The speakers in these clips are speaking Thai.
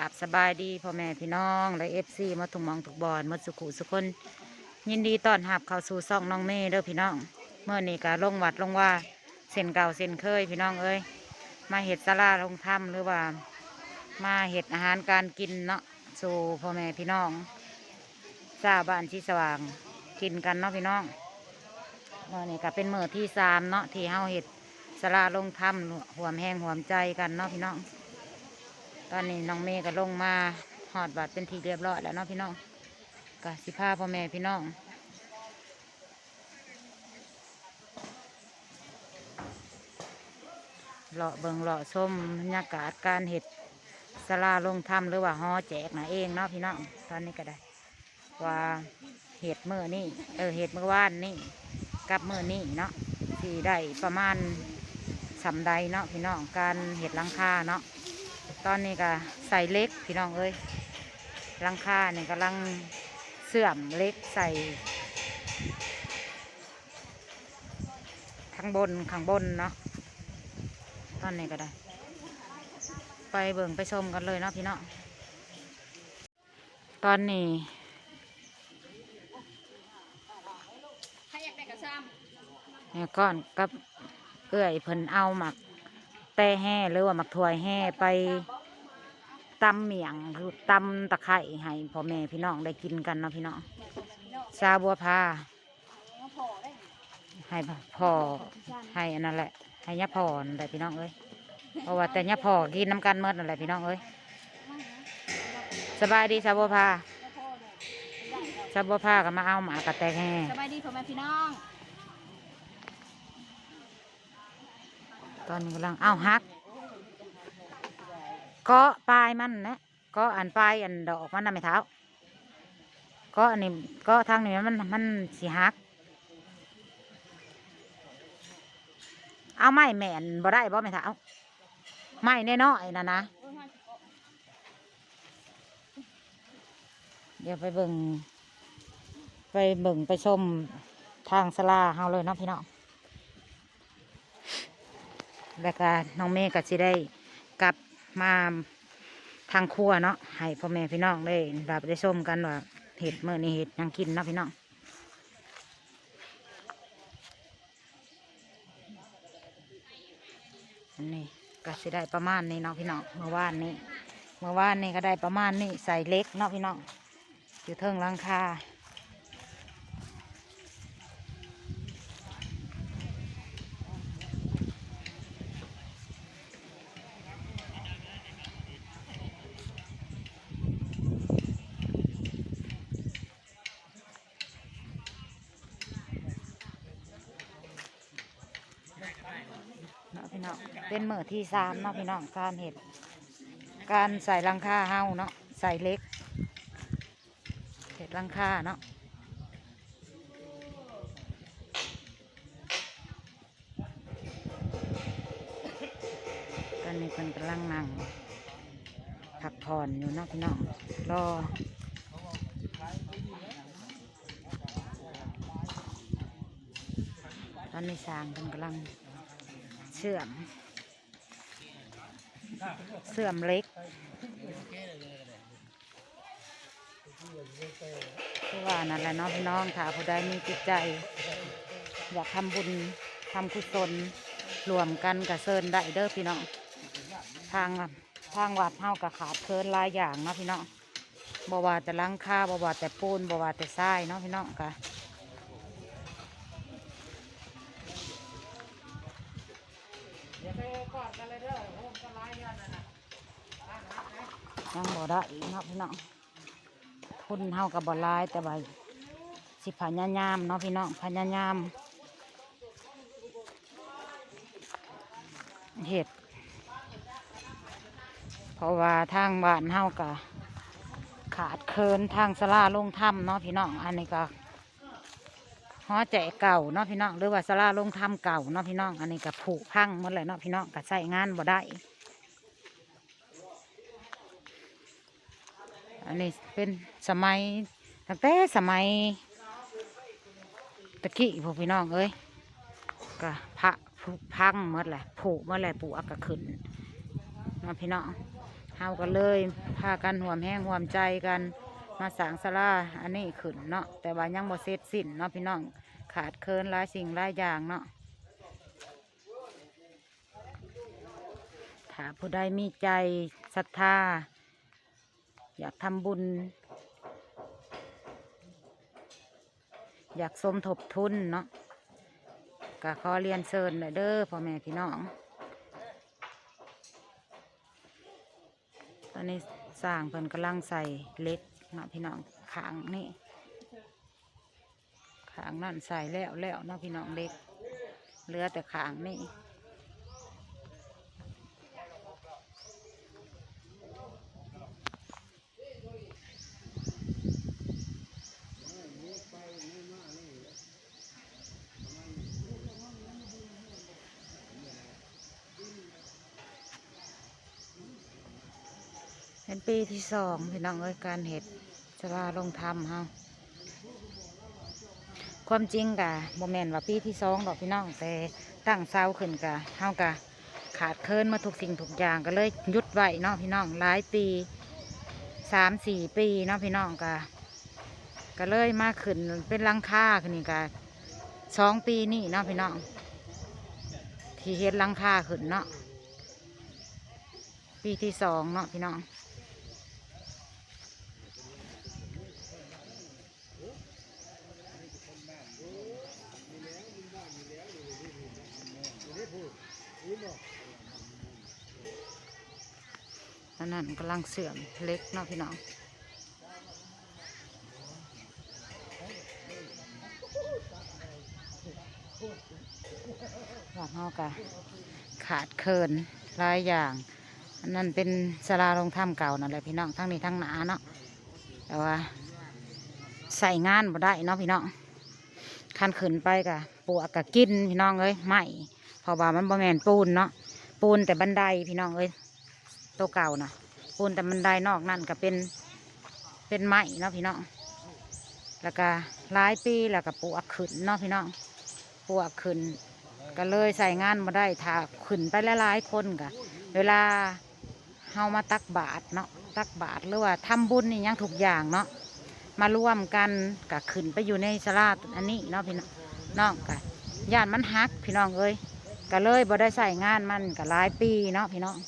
ราบสบายดีพ่อแม่พี่น้อง และเอฟซีมาถุงมองถูกบอลมาสุขุสุคน ยินดีต้อนรับเข้าสู่ซ่องน้องเมย์เด้อพี่น้อง เมื่อนี้ก็ลงวัดลงว่าเส้นเก่าเส้นเคยพี่น้องเอ้ยมาเห็ดสลาลงถ้ำหรือว่า มาเห็ดอาหารการกินเนาะสู่พ่อแม่พี่น้องทราบ้านที่สว่างกินกันเนาะพี่น้องเมื่อนี้ก็เป็นเมื้อที่สามเนาะที่เฮาเห็ดสลาลงถ้ำหวมแห้งหวมใจกันเนาะพี่น้อง ตอนนี้น้องเมย์ก็ลงมาหอดบัตรเป็นทีเรียบร้อยแล้วเนาะพี่น้องกะสิพาพ่อแม่พี่น้องเลาะเบิงเลาะส้มบรรยากาศการเห็ดสลาลงถ้ำหรือว่าฮอแจกนะเองเนาะพี่น้องตอนนี้ก็ได้ ว่าเห็ดเมื่อนี่เออเห็ดเมื่อว่านนี่กับเมื่อนี่เนาะที่ได้ประมาณสำใดเนาะพี่น้องการเห็ดลังคาเนาะ ตอนนี้ก็ใส่เล็กพี่น้องเอ้ยหลังคาเนี่ยกำลังเสื่อมเล็กใส่ข้างบนข้างบนเนาะตอนนี้ก็ได้ ไปเบิ่งไปชมกันเลยเนาะพี่น้องตอนนี้ใครอยากได้กระซ้เนี่ยก้อนกับเอื้อยเพิ่นเอาหมัก ต่แห่หรือว่าหมักถวยแห่ไปตำเมียงคือตำตะไคร้ให้พ่อแม่พี่น้องได้กินกันเนาะพี่น้องชาบัวพาให้พ่อให้อันนั้นแหละให้ยะพ่อนั่นแหละพี่น้องเอ้ยเพราะว่าแต่ยะพ่อกินน้ำกันเมื่อนั่นแหละพี่น้องเอ้ยสบายดีชาบัวพาชาบัวพาก็มาเอาหมากระแตกแห่สบายดีพ่อแม่พี่น้อง ตอนนี้กำลังเอาฮักกาะปลายมันนะก็อันปลายอันดอกมันนะไม่เท้าก็อันนี้ก็ทางนี้มันมันสีฮัก เอาไม้แม่นบ่ได้บ่ไม่เท้าไม้น้อยๆนะนะเดี๋ยวไปเบิ่งไปเบิ่งไปชมทางสลาเฮาเลยเนาะพี่น้อง แล้วก็น้องเมย์ก็สิได้กลับมาทางครัวเนาะให้พ่อแม่พี่น้องได้แบบได้ชมกันว่าเห็ดเมื่อนี้เห็ดยังกินเนาะพี่น้องอันนี้ก็สิได้ประมาณนี้เนาะพี่น้องเมื่อวานนี้เมื่อวานนี้ก็ได้ประมาณนี้ใส่เล็กเนาะพี่น้องอยู่เทิงลังคาเนาะพี่น้อง เป็นมือที่สามเนาะพี่น้องการเห็ด การใส่ลังคาเฮาเนาะใส่เล็กเห็ดลังคาเนาะตอนนี้เป็นกำลังนั่งพักผ่อนอยู่เนาะพี่น้องรอตอนนี้สางเป็นกำลังเชื่อม เสื่อมเล็กคือว่านั่นแหละน้องพี่น้องค่ะผู้ใดมีจิตใจ อยากทำบุญทำกุศลรวมกันกับเซินได้เด้อพี่น้องทางทางวัดเท่ากับขาดเคินหลายอย่างเนาะพี่น้องบว่าแต่หลังคาบว่าแต่ปูนบวาแต่ทรายเนาะพี่น้องค่ะ ยังบ่ได้อีกเนาะพี่น้องทุนเฮากับบ่หลายแต่ว่าสิพยายามเนาะพี่น้องพยายามเห็ดเพราะว่าทางบ้านเฮากะขาดเคินทางสลาลงถ้ำเนาะพี่น้องอันนี้ก็ หอแจกเก่าเนาะพี่น้องหรือว่าสลาลงถ้ำเก่าเนาะพี่น้องอันนี้ก็ผุพังหมดเลยเนาะพี่น้องก็ใช้งานบ่ได้ อันนี้เป็นสมัยตั้งแต่สมัยตะกี้พวกพี่น้องเอ้ยก็พระผุพังหมดแหละผูกหมดแหละปูอักกะขึ้นเน้องพี่น้องเฮาก็เลยพากันห่วมแห้งห่วมใจกัน มาสางศาลาอันนี้ขึ้นเนาะแต่ว่ายังบ่เสร็จสิ้นเนาะพี่น้องขาดเคินหลายสิ่งหลายอย่างเนาะถ้าผู้ใดมีใจศรัทธา อยากทำบุญ อยากสมทบทุนเนาะก็ขอเรียนเชิญเลยเด้อพ่อแม่พี่น้อง ตอนนี้สร้างเพิ่นกำลังใส่เล็ก นาะพี่น้องขางนี่ขางนั่นใส่แล้วแล้วนาะพี่น้องเล็ก เหลือแต่ขางนี่ ปีที่สองพี่น้องเอ้ยการเห็ดสลาลงทำเฮาความจริงกะโมเมนต์ว่าปีที่สองดอกพี่น้องแต่ตั้งเสาขึ้นกะเฮากะขาดเคินมาทุกสิ่งทุกอย่างก็เลยหยุดไว้เนาะพี่น้องหลายปีสามสี่ปีเนาะพี่น้องกะก็เลยมาขึ้นเป็นหลังคาขึ้นนี่กะสองปีนี่เนาะพี่น้อง ที่เฮ็ดหลังคาขึ้นเนาะปีที่สองเนาะพี่น้อง อันกำลังเสื่อมเล็กเนาะพี่น้องว่าเฮากะขาดเคินหลายอย่างอันนั้นเป็นสลาลงถ้ำเก่านั่นแหละพี่น้องทั้งนี้ทั้งหนาเนาะแต่ว่าใส่งานบ่ได้เนาะพี่น้องคันขึ้นไปกะปวกกะกินพี่น้องเอ้ยไม่พราะว่ามันบ่แมนปูนเนาะปูนแต่บันไดพี่น้องเอ้ยตัวเก่านะ ปูนแต่มันได้นอกนั่นก็เป็นเป็นไม้เนาะพี่น้องแล้วก็หลายปีแล้วก็ปลูกขึ้นเนาะพี่น้องปลูกขึ้น ก็เลยใส่งานมาได้ถ้าขึ้นไปหลายๆคนกะเวลาเฮามาตักบาตรเนาะตักบาตรหรือว่าทำบุญนี่ยังถูกอย่างเนาะมาร่วมกันกะขึ้นไปอยู่ในสลาอันนี้เนาะพี่น้องน้องกะย่านมันฮักพี่น้องเอ้ยก็เลยบ่ได้ใส่งานมันก็หลายปีเนาะพี่น้อง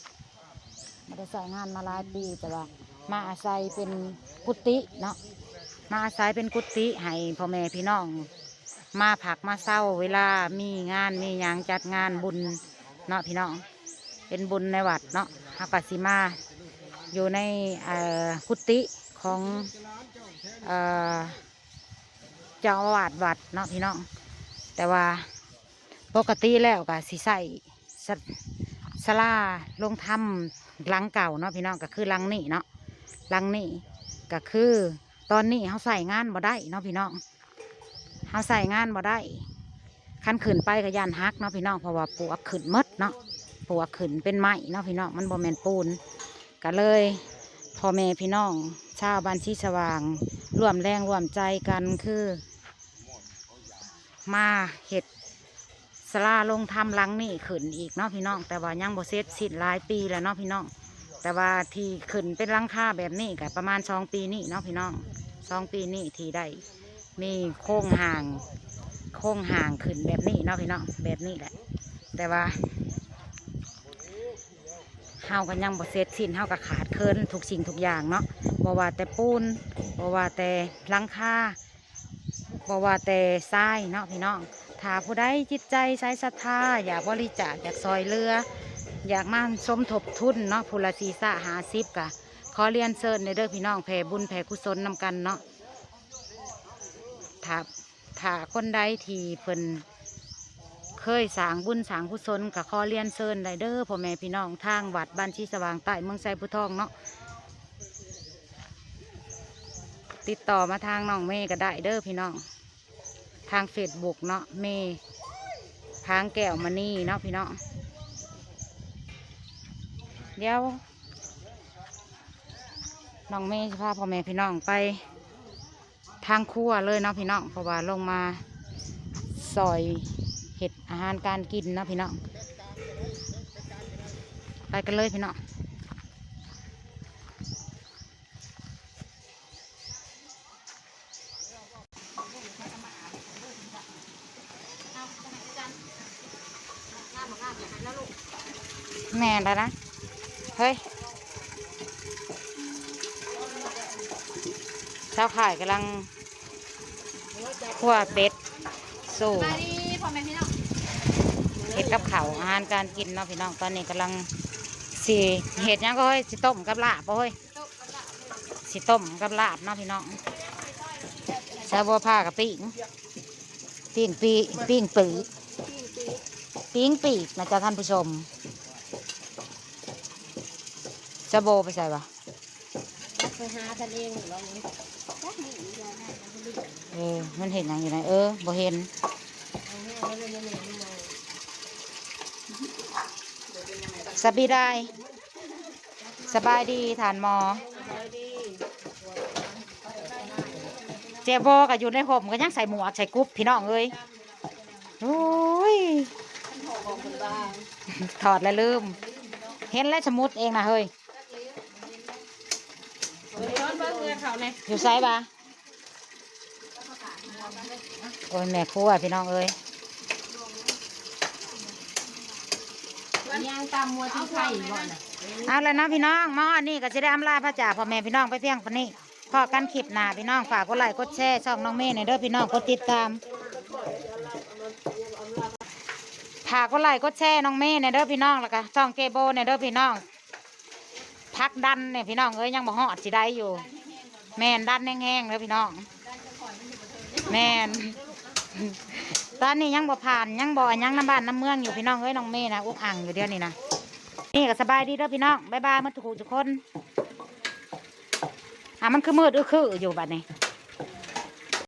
ได้ใส่งานมาหลายปีแต่ว่า มาอาศัยเป็นกุฏิเนาะมาอาศัยเป็นกุฏิให้พ่อแม่พี่น้อง มาผักมาเศร้าเวลามีงานมีหยังจัดงานบุญเนาะพี่น้องเป็นบุญในวัดเนาะฮักกสิมาอยู่ในกุฏิของเจ้าอาวาสวัดเนาะพี่น้อง แต่ว่าปกติแล้วก็สิใส่สสลาลงทำห ลังเก่าเนาะพี่น้องก็คือลังนี่เนาะลังนี่ก็คือตอนนี้เขาใส่งานบ่ได้เนาะพี่น้องเขาใส่งานบ่ได้ขั้นขึ้นไปก็ยันฮักเนาะพี่น้องเพราะว่าปลวกขึ้นมดเนาะปลวกขึ้นเป็นไม้เนาะพี่น้องมันบ่แมนปูนก็เลยพ่อแม่พี่น้องชาวบ้านชีสว่างร่วมแรงร่วมใจกันคือ มาเห็ด สลาลงทำหลังนี่ขึ้นอีกเนาะพี่น้อง แต่ว่ายังบ่เสร็จสิ้นหลายปีแล้วเนาะพี่น้อง แต่ว่าที่ขึ้นเป็นหลังค่าแบบนี้ก็ประมาณสองปีนี่เนาะพี่น้องสองปีนี่ที่ได้มีโค้งห่างโค้งห่างขึ้นแบบนี้เนาะพี่น้องแบบนี้แหละ แต่ว่าเฮาก็ยังบ่เสร็จสิ้นเฮาก็ขาดเคินทุกสิ่งทุกอย่างเนาะบ่ว่าแต่ปูนบ่ว่าแต่หลังค่าบ่ว่าแต่ทรายเนาะพี่น้อง ถ้าผู้ใดจิตใจใช้ศรัทธาอยากบริจาคอยากซอยเรือ อยากมาสมทบทุนเนาะผู้ละสีสะหาซิบกะขอเรียนเชิญในเด้อพี่น้องแผ่บุญแผ่กุศลนำกันเนาะถ้าถ้าคนใดที่เพิ่นเคยสางบุญสางกุศลกับขอเรียนเชิญได้เด้อพ่อแม่พี่น้องทางวัดบ้านชีสว่างใต้เมืองไซพุทองเนาะติดต่อมาทางน้องเมย์ก็ได้เด้อพี่น้อง ทางเฟซบุ๊กเนาะเมย์ทางแก้วมานี่เนาะพี่เน้องเดี๋ยวน้องเมย์พาพ่อแม่พี่น้องไป ทางครัวเลยเนาะพี่น้องเพราะว่าลงมาซอยเห็ดอาหารการกินเนาะพี่น้องไปกันเลยพี่น้อง แม่นแล้วนะ เฮ้ยเช้าข่ายกำลังคั่วเป็ดสู่มาดีพ่อแม่พี่น้องเห็ดกับเขาวอาหารการกินเนาะพี่น้องตอนนี้กำลังสีเห็ดหยังก็เฮ้ยสิต้มกับลาบบ่เฮ้ยโต๊ะกับละสิต้มกับลาบเนาะพี่น้องชาบัวผ้ากับปิ้งปิ้งปีปิ้งปีกปิ้งปีปิ้งปีกนะจ๊ะท่านผู้ชม ชาโบไปใส่ปะไปหากันเองหรือว่าไงจักมีอีกแล้วนะมันไม่ได้เออ มันเห็นอย่างอยู่ไหนเออบ่เห็นเอาแม่เอาเลยเนี่ยเนี่ยเนี่ยสบีได้ สบายดีฐานหมอเจโบก็อยู่ในห่มก็ยังใส่หมวกใส่กรุ๊ปพี่น้องเอ้ยโอ้ยของคนบ้าถอดแล้วลืม เห็นแล้วสมุดเองนะเฮ้ยย้ อนเบิ้งเงินเขาเนี่ยอยู่ไซบะโอ้ยแม่ครัวพี่น้องเอ้ยย่างตามมัวที่ไข่ก่อนน่ะเอาแล้วเนาะพี่น้องหมออันนี้ก็จะได้อำลาพระจ่าพ่อแม่พี่น้องไปเพียงปานนี้พอกันคลิปหน้าพี่น้องฝากกดไลค์กดแชร์ช่องน้องเมย์ในอยเด้อพี่น้องกดติดตามฝากกดไลค์กดแชร์น้องเมย์ในอยเด้อพี่น้องแล้วก็ช่องเกโบในอยเด้อพี่น้องพักดันเนี่ยพี่น้องเอ้ยยังบ่ฮอดสิได้อยู่ แมนด้านแห้งๆแล้วพี่น้อง แมนตอนนี้ยังบ่ผ่านยังบ่อยังน้ำบ้านน้ำเมืองอยู่พี่น้องเอ้ยน้องเมย์นะอุกอ่างอยู่เดียวนี้นะนี่ก็สบายดีเด้อพี่น้องบ๊ายบายหมาถูกทุกคนอะมันคือมืดอื้อคืออยู่บัดนี้